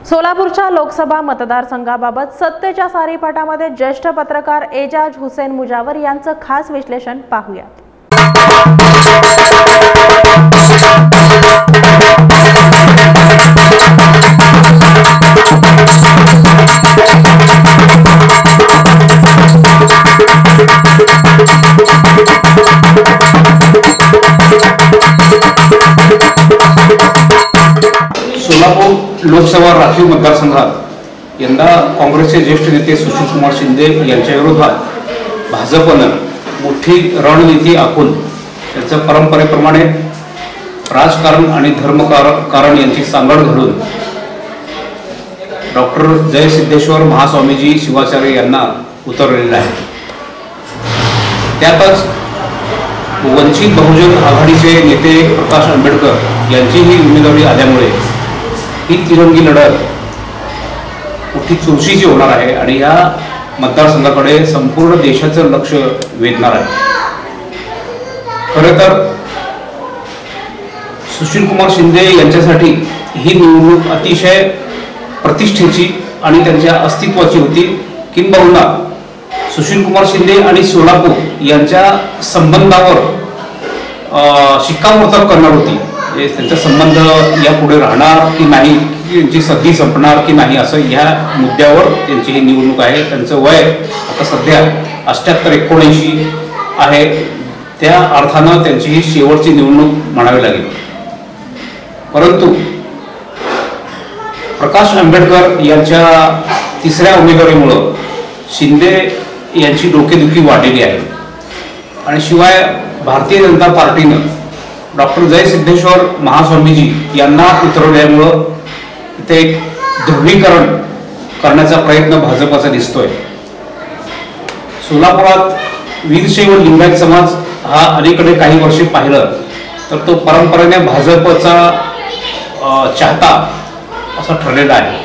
सोलापूरच्या लोकसभा मतदारसंघाबाबत सत्तेच्या सारीपाटामध्ये ज्येष्ठ पत्रकार एजाज हुसेन मुजावर यांचं खास विश्लेषण पाहूयात लोकसभा राखीव मतदारसंघात यंदा काँग्रेसचे ज्येष्ठ नेते सुशीलकुमार शिंदे यांच्या विरोधात भाजपनं मोठी रणनीती आखून त्यांचं परंपरेप्रमाणे राजकारण आणि धर्मकार कारण यांची सांगड घडून डॉक्टर जयसिद्धेश्वर महास्वामीजी शिवाचार्य यांना उतरलेलं आहे त्यातच वंचित बहुजन आघाडीचे नेते प्रकाश आंबेडकर यांचीही उमेदवारी आल्यामुळे ही तिरंगी लढत मोठी चुरशीची होणार आहे आणि या मतदारसंघाकडे संपूर्ण देशाचं लक्ष वेधणार आहे. खरं तर सुशीलकुमार शिंदे यांच्यासाठी ही निवडणूक अतिशय प्रतिष्ठेची आणि त्यांच्या अस्तित्वाची होती. किंबहुना सुशीलकुमार शिंदे आणि सोलापूर यांच्या संबंधावर शिक्कामोर्तब करणार होती. म्हणजे त्यांचा संबंध यापुढे राहणार की नाही की यांची सध्या संपणार की नाही असं ह्या मुद्द्यावर त्यांची ही निवडणूक आहे. त्यांचं वय आता सध्या अष्ट्याहत्तर एकोणऐंशी आहे. त्या अर्थानं त्यांची ही शेवटची निवडणूक म्हणावी लागेल. परंतु प्रकाश आंबेडकर यांच्या तिसऱ्या उमेदवारीमुळं शिंदे यांची डोकेदुखी वाढलेली आहे. आणि शिवाय भारतीय जनता पार्टीनं डॉक्टर जय सिद्धेश्वर महास्वामीजी यांना उतरवल्यामुळं इथे एक ध्रुवीकरण करण्याचा प्रयत्न भाजपाचा दिसतोय. सोलापुरात वीरशैव लिंगायत समाज हा अलीकडे काही वर्षे पाहिलं तर तो परंपरेने भाजपचा चाहता असा ठरलेला आहे.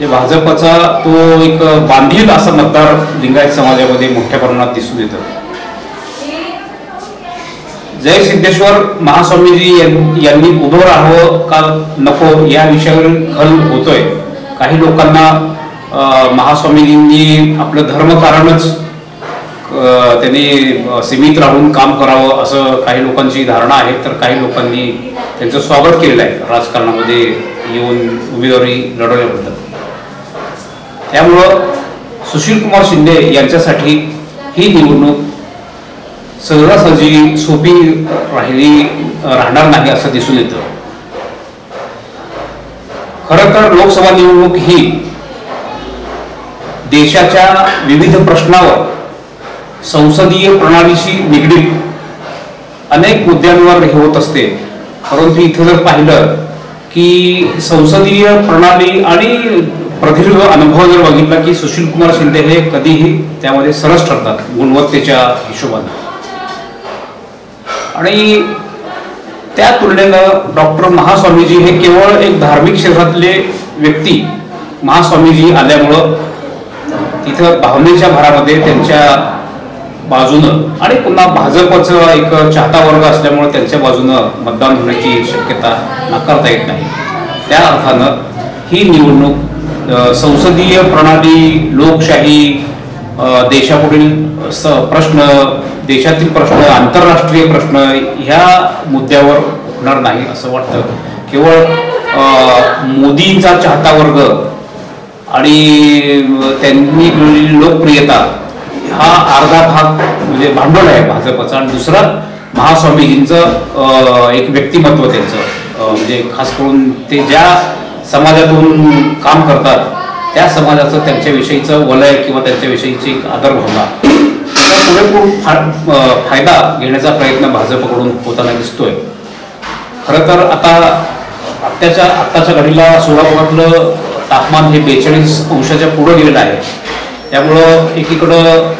जे भाजपचा तो एक बांधील असा मतदार लिंगायत समाजामध्ये मोठ्या प्रमाणात दिसून येतं. जय सिद्धेश्वर महास्वामीजी यां- यांनी उभं राहावं का नको या विषयावर खल होतोय. काही लोकांना महास्वामीजींनी आपलं धर्म कारणच त्यांनी सीमित राहून काम करावं असं काही लोकांची धारणा आहे. तर काही लोकांनी त्यांचं स्वागत केलेलं आहे राजकारणामध्ये येऊन उमेदवारी लढवल्याबद्दल. त्यामुळं सुशीलकुमार शिंदे यांच्यासाठी ही निवडणूक सहजासहजी सोपी राहिली राहणार नाही असं दिसून येतं. खरं तर लोकसभा निवडणूक ही देशाच्या विविध प्रश्नावर संसदीय प्रणालीशी निगडीत अनेक मुद्द्यांवर हे होत असते. परंतु इथं जर पाहिलं की संसदीय प्रणाली आणि प्रदीर्घ अनुभव जर बघितला की सुशील कुमार शिंदे हे कधीही त्यामध्ये सरस ठरतात गुणवत्तेच्या हिशोबाने. आणि त्या तुलनेनं डॉक्टर महास्वामीजी हे केवळ एक धार्मिक क्षेत्रातले व्यक्ती महास्वामीजी आल्यामुळं तिथं भावनेच्या भरामध्ये त्यांच्या बाजूनं आणि पुन्हा भाजपचं एक चाहता वर्ग असल्यामुळे त्यांच्या बाजूनं मतदान होण्याची शक्यता नाकारता येत नाही. त्या अर्थानं ही निवडणूक संसदीय प्रणाली लोकशाही देशापुढील स प्रश्न देशातील प्रश्न आंतरराष्ट्रीय प्रश्न ह्या मुद्द्यावर होणार नाही असं वाटतं. केवळ मोदींचा चाहता वर्ग आणि त्यांनी मिळवलेली लोकप्रियता हा अर्धा भाग म्हणजे भांडवल आहे भाजपचा. आणि दुसरा महास्वामीजींचं एक व्यक्तिमत्व त्यांचं. म्हणजे खास करून ते ज्या समाजातून काम करतात त्या समाजाचं त्यांच्याविषयीचं वलय किंवा त्यांच्याविषयीची एक आदरभावना. त्याचा पुरेपूर फार फायदा घेण्याचा प्रयत्न भाजपकडून होताना दिसतोय. खरं तर आता आत्ताच्या आत्ताच्या घडीला सोलापुरातलं तापमान हे बेचाळीस अंशाच्या पुढं गेलेलं आहे. त्यामुळं एकीकडं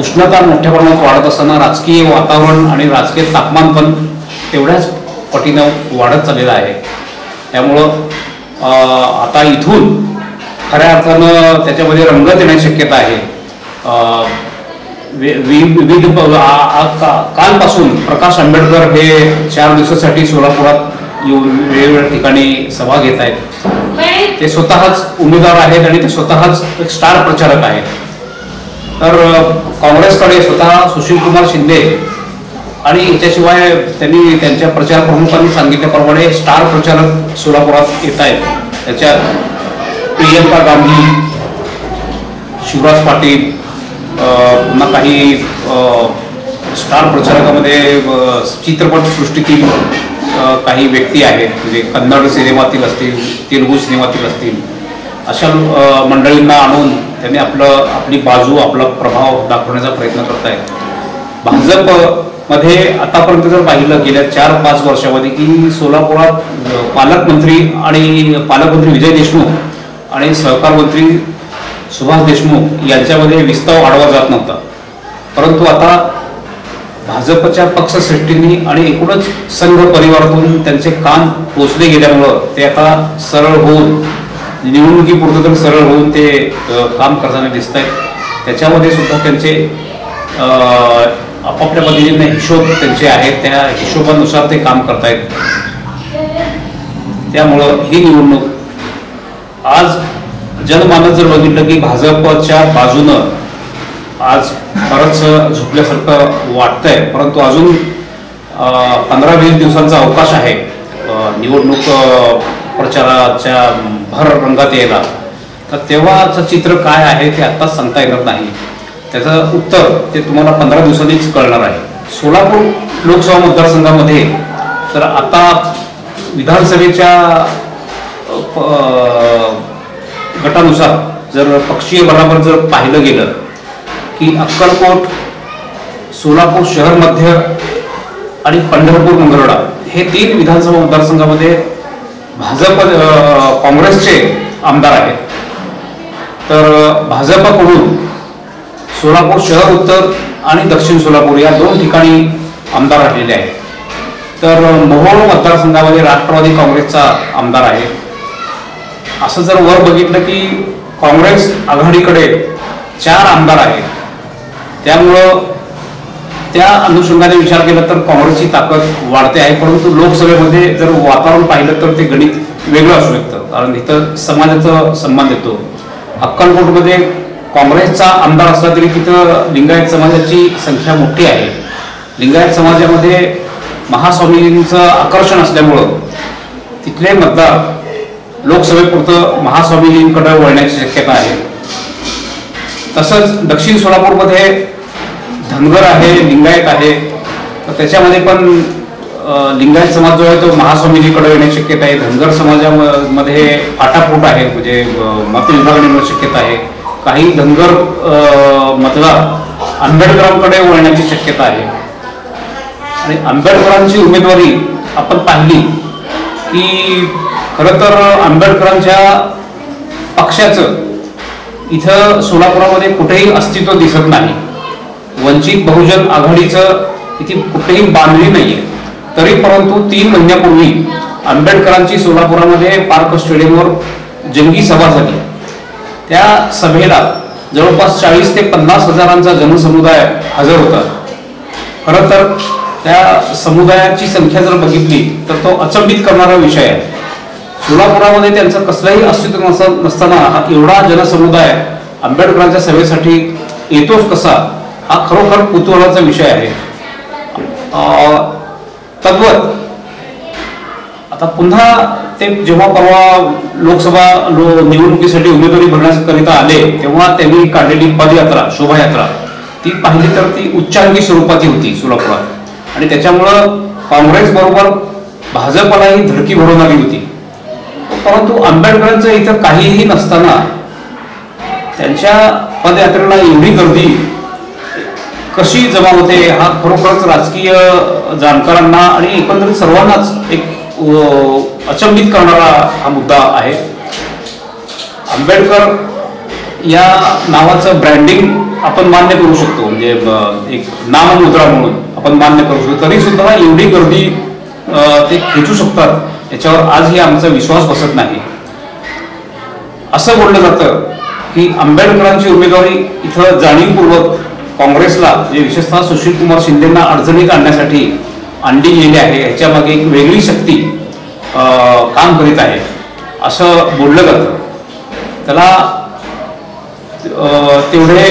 उष्णता मोठ्या प्रमाणात वाढत असताना राजकीय वातावरण आणि राजकीय तापमान पण तेवढ्याच पटीनं वाढत चाललेलं आहे. त्यामुळं आता इथून खऱ्या अर्थानं त्याच्यामध्ये रंगत येण्याची शक्यता आहे. विविध आ- कालपासून प्रकाश आंबेडकर हे चार दिवसासाठी सोलापुरात येऊन वेगवेगळ्या ठिकाणी सभा घेत आहेत. ते स्वतःच उमेदवार आहेत आणि ते स्वतःच एक स्टार प्रचारक आहेत. तर काँग्रेसकडे स्वतः सुशील कुमार शिंदे आणि याच्याशिवाय त्यांनी त्यांच्या प्रचार प्रमुखांनी सांगितल्याप्रमाणे स्टार प्रचारक सोलापुरात येत आहेत. त्याच्यात प्रियंका गांधी शिवराज पाटील पुन्हा काही स्टार प्रचारकामध्ये चित्रपटसृष्टीतील काही व्यक्ती आहेत. म्हणजे कन्नड सिनेमातील असतील तेलुगू सिनेमातील असतील. अशा मंडळींना आणून त्यांनी आपलं आपली बाजू आपला प्रभाव दाखवण्याचा प्रयत्न करत आहेत भाजपमध्ये आतापर्यंत जर पाहिलं गेल्या चार पाच वर्षामध्ये की सोलापुरात पालकमंत्री आणि पालकमंत्री विजय देशमुख आणि सहकार मंत्री सुभाष देशमुख यांच्यामध्ये विस्ताव वाढवा जात नव्हता. परंतु आता भाजपच्या पक्षश्रेष्ठींनी आणि एकूणच संघ परिवारातून त्यांचे कान पोचले गेल्यामुळं ते आता सरळ होऊन निवडणुकीपुरतं तर सरळ होऊन ते काम करताना दिसत आहेत त्याच्यामध्ये सुद्धा त्यांचे आपापल्या पद्धतीने हिशोब त्यांचे आहेत. त्या हिशोबानुसार ते काम करतायत. त्यामुळं ही निवडणूक आज जनमानस जर बघितलं की भाजपच्या बाजूनं आज बरंच झुकल्यासारखं वाटतंय परंतु अजून पंधरा वीस दिवसांचा अवकाश आहे. निवडणूक प्रचाराच्या भर रंगात यायला. तर तेव्हाचं चित्र काय आहे ते आत्ताच सांगता येणार नाही. त्याचं उत्तर ते तुम्हाला पंधरा दिवसांनीच कळणार आहे. सोलापूर लोकसभा मतदारसंघामध्ये तर आता विधानसभेच्या गटानुसार जर पक्षीय बराबर जर पाहिलं गेलं की अक्कलकोट सोलापूर शहर मध्य आणि पंढरपूर मंगरडा हे तीन विधानसभा मतदारसंघामध्ये भाजप काँग्रेसचे आमदार आहेत. तर भाजपकडून सोलापूर शहर उत्तर आणि दक्षिण सोलापूर या दोन ठिकाणी आमदार राहिलेले आहेत. तर मोहोळ मतदारसंघामध्ये राष्ट्रवादी काँग्रेसचा आमदार आहे. असं जर वर बघितलं की काँग्रेस आघाडीकडे चार आमदार आहेत. त्यामुळं त्या अनुषंगाने विचार केला तर काँग्रेसची ताकद वाढते आहे परंतु लोकसभेमध्ये जर वातावरण पाहिलं तर ते गणित वेगळं असू शकतं. कारण इथं समाजाचा सन्मान येतो अक्कलकोटमध्ये काँग्रेसचा आमदार असला तरी तिथं लिंगायत समाजाची संख्या मोठी आहे. लिंगायत समाजामध्ये महास्वामींचं आकर्षण असल्यामुळं तिथले मतदार लोकसभेपुरतं महास्वामीजींकडे वळण्याची शक्यता आहे. तसंच दक्षिण सोलापूरमध्ये धनगर आहे लिंगायत आहे. तर त्याच्यामध्ये पण लिंगायत समाज जो आहे तो महास्वामीजीकडे येण्याची शक्यता आहे. धनगर समाजामध्ये फाटाफूट आहे म्हणजे अ, मतविभागणी येण्याची शक्यता आहे. काही धनगर मतदार आंबेडकरांकडे वळण्याची शक्यता आहे. आणि आंबेडकरांची उमेदवारी आपण पाहिली की खरं तर आंबेडकरांच्या पक्षाचं इथं सोलापुरामध्ये कुठेही अस्तित्व दिसत नाही. वंचित बहुजन आघाडीचं इथे कुठेही बांधली नाहीये. तरी परंतु तीन महिन्यापूर्वी आंबेडकरांची सोलापुरामध्ये पार्क स्टेडियमवर जंगी सभा झाली. त्या सभेला जवळपास चाळीस ते पन्नास हजारांचा जनसमुदाय हजर होता. खरं तर त्या समुदायाची संख्या जर बघितली तर तो अचंबित करणारा विषय आहे. सोलापुरामध्ये त्यांचं कसलंही अस्तित्व नस नसताना हा एवढा जनसमुदाय आंबेडकरांच्या सभेसाठी येतोच कसा हा खरोखर कुतूहलाचा विषय आहे. तद्वत आता पुन्हा ते जेव्हा परवा लोकसभा लो निवडणुकीसाठी उमेदवारी भरण्याकरिता आले तेव्हा त्यांनी काढलेली पदयात्रा शोभायात्रा ती पाहिली तर ती उच्चांकी स्वरूपाची होती सोलापुरात. आणि त्याच्यामुळं काँग्रेस बरोबर भाजपलाही धडकी भरून आली होती. परंतु आंबेडकरांचं इथं काहीही नसताना त्यांच्या पदयात्रेला एवढी गर्दी कशी जमा होते हा खरोखरच राजकीय जाणकारांना आणि एकंदरीत सर्वांनाच एक अचंबित करणारा हा मुद्दा आहे. आंबेडकर या नावाचं ब्रँडिंग आपण मान्य करू शकतो. म्हणजे एक नाममुद्रा म्हणून आपण मान्य करू शकतो. तरी सुद्धा एवढी गर्दी ते खेचू शकतात. याच्यावर आजही आमचा विश्वास बसत नाही. असं बोललं जातं की आंबेडकरांची उमेदवारी इथं जाणीवपूर्वक काँग्रेसला जे विशेषतः सुशील कुमार शिंदेना अडचणीत आणण्यासाठी आणली गेली आहे ह्याच्या मागे एक वेगळी शक्ती काम करीत आहे असं बोललं जातं. त्याला अं, तेवढे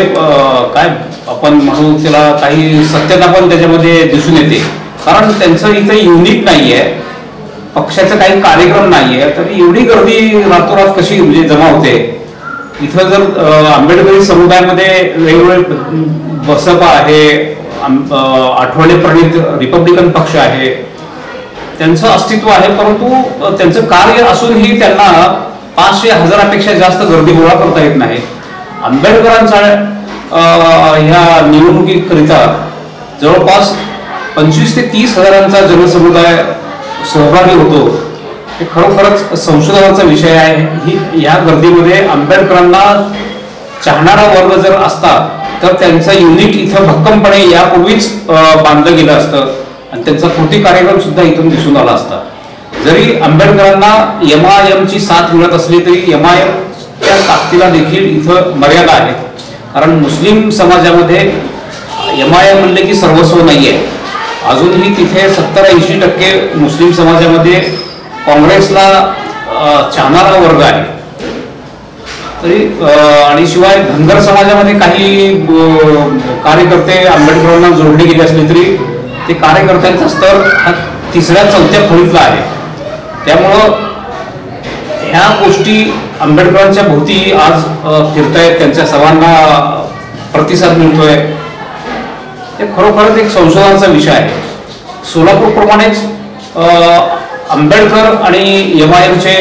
काय आपण म्हणू त्याला काही सत्यता पण त्याच्यामध्ये दिसून येते. कारण त्यांचं इथं युनिट नाही आहे पक्षाचा काही कार्यक्रम नाही आहे तर एवढी गर्दी रातोरात कशी म्हणजे जमा होते? इथं जर आंबेडकरी समुदायामध्ये वेगवेगळे बसपा आहे आम- आठवले प्रणित रिपब्लिकन पक्ष आहे त्यांचं अस्तित्व आहे परंतु त्यांचं कार्य असूनही त्यांना पाचशे हजारापेक्षा जास्त गर्दी गोळा करता येत नाही. आंबेडकरांचा ह्या निवडणुकीकरिता जवळपास पंचवीस ते तीस हजारांचा जनसमुदाय सहभागी होतो. हे खरोखरच संशोधनाचा विषय आहे. ही या गर्दीमध्ये आंबेडकरांना चाहणारा वर्ग जर असता तर त्यांचं युनिट इथं भक्कमपणे यापूर्वीच बांधलं गेलं असतं. आणि त्यांचा कृती कार्यक्रम सुद्धा इथून दिसून आला असता. जरी आंबेडकरांना एम आय साथ मिळत असली तरी एम आय एमच्या ताकदीला देखील इथं मर्यादा आहेत कारण मुस्लिम समाजामध्ये एम आय एम म्हणले की सर्वस्व नाही आहे अजूनही तिथे सत्तर ऐंशी टक्के मुस्लिम समाजामध्ये काँग्रेसला चालणारा चाहणारा वर्ग आहे. तरी आणि शिवाय धनगर समाजामध्ये काही कार्यकर्ते आंबेडकरांना जोडले गेले असले तरी ते कार्यकर्त्यांचा स्तर हा तिसऱ्या चौथ्या खोलीतला आहे. त्यामुळं ह्या गोष्टी आंबेडकरांच्या भोवती आज अं, फिरतायत त्यांच्या सर्वांना प्रतिसाद मिळतोय. हे खरोखरच एक संशोधनाचा विषय आहे. सोलापूरप्रमाणेच आंबेडकर आणि एम आय एमचे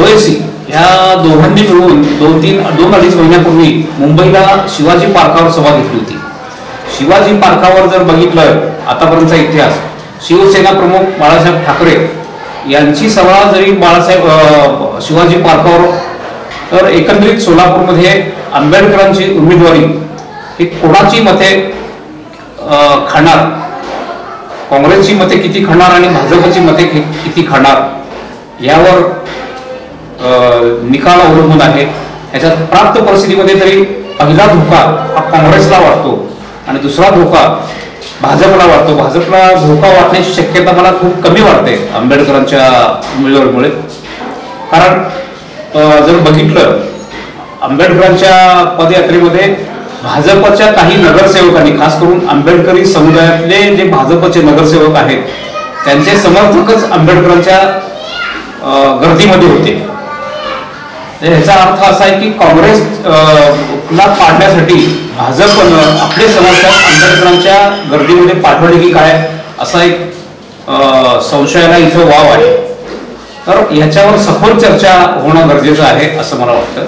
ओएसी ह्या दोघांनी मिळून दोन तीन दोन अडीच महिन्यापूर्वी मुंबईला शिवाजी पार्कावर सभा घेतली होती. शिवाजी पार्कावर जर बघितलं आतापर्यंतचा इतिहास शिवसेना प्रमुख बाळासाहेब ठाकरे यांची सभा जरी बाळासाहेब शिवाजी पार्कावर तर एकंदरीत सोलापूरमध्ये आंबेडकरांची उमेदवारी ही कोणाची मते खाणार? काँग्रेसची मते किती खाणार आणि भाजपची मते किती खाणार? यावर निकाल अवलंबून आहे. याच्यात प्राप्त परिस्थितीमध्ये तरी पहिला धोका हा काँग्रेसला वाटतो आणि दुसरा धोका भाजपला वाटतो. भाजपला धोका वाटण्याची शक्यता मला खूप कमी वाटते आंबेडकरांच्या उमेदवारीमुळे. कारण जर बघितलं आंबेडकरांच्या पदयात्रेमध्ये भाजपच्या काही नगरसेवकांनी खास करून आंबेडकरी समुदायातले जे भाजपचे नगरसेवक आहेत त्यांचे समर्थकच आंबेडकरांच्या गर्दीमध्ये होते. तर ह्याचा अर्थ असा आहे की काँग्रेस ला पाडण्यासाठी भाजपनं आपले समर्थक आंबेडकरांच्या गर्दीमध्ये पाठवले की काय असा एक संशयाला इथं वाव आहे. तर ह्याच्यावर सखोल चर्चा होणं गरजेचं आहे असं मला वाटतं.